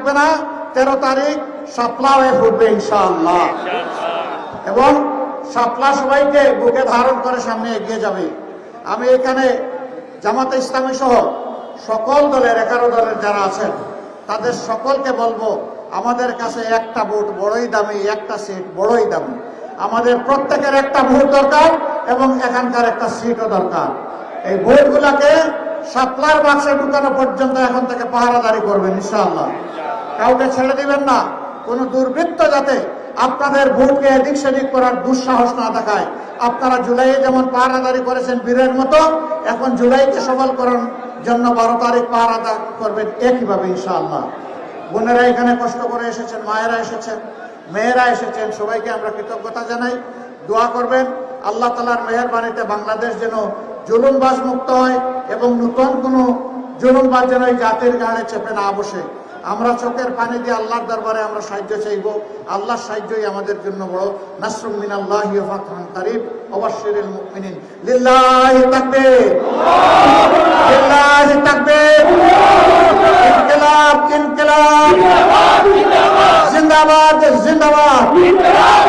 থাকবে না। তেরো তারিখ সাপলা হয়ে ফুটবে ইনশাআল্লাহ। এবং সাপলা সবাইকে বুকে ধারণ করে সামনে এগিয়ে যাবে। আমি এখানে জামাতে ইসলামী সহ সকল দলের, এগারো দলের যারা আছেন, তাদের সকলকে বলব, আমাদের কাছে একটা ভোট বড়ই দামি, একটা সিট বড়ই দামি। আমাদের প্রত্যেকের একটা ভোট দরকার এবং এখানকার একটা সিটও দরকার। এই ভোটগুলাকে সাপলার বাক্সে ঢুকানো পর্যন্ত এখন থেকে পাহারাদারি করবেন, ইনশাআল্লাহ। কাউকে ছেড়ে দিবেন না। কোনো দুর্বৃত্ত যাতে আপনাদের ভোটকে এদিক সেদিক করার দুঃসাহস না দেখায়। আপনারা জুলাইয়ে যেমন পাহারাদারি করেছেন বীরের মতো, এখন জুলাইকে সবল করার জন্য বারো তারিখ পাহারাদা করবেন একইভাবে, ইনশাআল্লাহ। বোনেরা এখানে কষ্ট করে এসেছেন, মায়েরা এসেছেন, মেয়েরা এসেছেন, সবাইকে আমরা কৃতজ্ঞতা জানাই। দোয়া করবেন। আল্লাহ তালার মেহরবানিতে বাংলাদেশ যেন জুলুমবাজ মুক্ত হয় এবং নতুন কোনো জুলুমবাজ যেন এই জাতির গাড়ে চেপে না বসে। আমরা চোখের পানি দিয়ে আল্লাহর দরবারে আমরা সাহায্য চাইব। আল্লাহর সাহায্যই আমাদের জন্য বড়। নাসরুম মিনাল্লাহি ওয়া ফাতহুন কারীব ওয়াবাশশিরিল মুমিনিন। লিল্লাহি তাকবীর। লিল্লাহি তাকবীর। ইনকিলাব ইনকিলাব। জিন্দাবাদ জিন্দাবাদ। ইনকিলাব